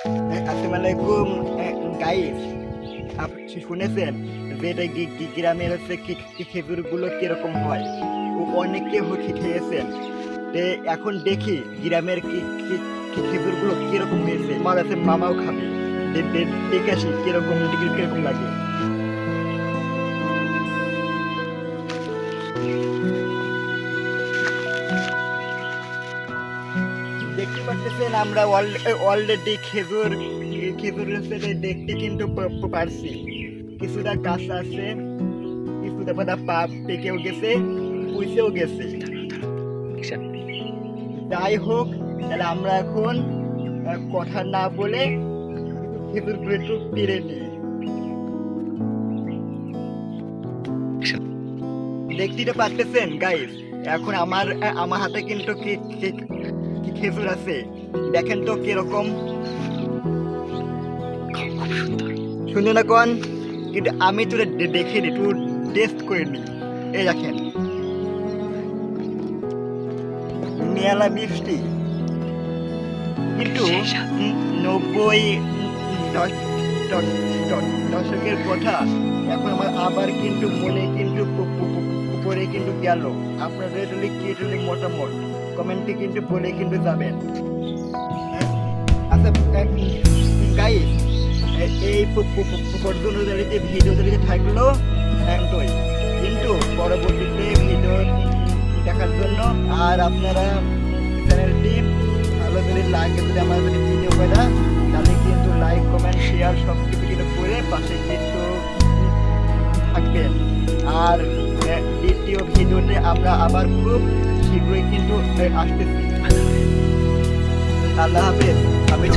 আসসালামু আলাইকুম গাইস আপনি শুনেছেন যে এটা গ্রামের হচ্ছে খেজুরগুলো কীরকম হয়? ও অনেকে হচ্ছে খেয়েছেন তে এখন দেখি গ্রামের খেজুরগুলো কীরকম হয়েছে। আমার আছে, মামাও খাবে। দেখে আসি কীরকম কীরকম লাগে। দেখতে পাচ্ছেন আমরা অলরেডি খেজুর খেজুর হচ্ছে দেখতে কিন্তু পারছি। কিছুটা গাছ আছে, কিছুটা পাতা পা পেকেও গেছে পুষেও গেছে। যাই হোক, তাহলে আমরা এখন কথা না বলে খেজুরগুলো একটু পেরে নিই। দেখতে পারতেছেন গাইস এখন আমার আমার হাতে কিন্তু খেজুর আছে। দেখেন তো কীরকম। শুনুন না কোন কিন্তু আমি তো দে- দেখে নি একটু টেস্ট করে নি। এই দেখেন। মেলা মিষ্টি। কিন্তু নব্বই দশ- দশ- দশ- দশকের কথা। এখন আমার আবার কিন্তু মনে কিন্তু পড়ে কিন্তু গেল। আপনাদের এটালে কি এটালে কমেন্টে কিন্তু বলে কিন্তু যাবেন? আচ্ছা গাইস এই পর্যন্ত দাঁড়িয়ে ভিডিও দাঁড়িয়ে থাকল এতই কিন্তু পরবর্তীতে ভিডিও দেখার জন্য আর আপনারা চ্যানেলটি ভালো করে লাইক যদি আমার যদি ভিডিও করে তাহলে কিন্তু লাইক কমেন্ট শেয়ার সব কিছু কিন্তু করে পাশে কিন্তু থাকবেন। আর দ্বিতীয় ভিডিওতে আমরা আবার খুব শীঘ্রই কিন্তু আসতেছি। আল্লাহ হাফেজ আমি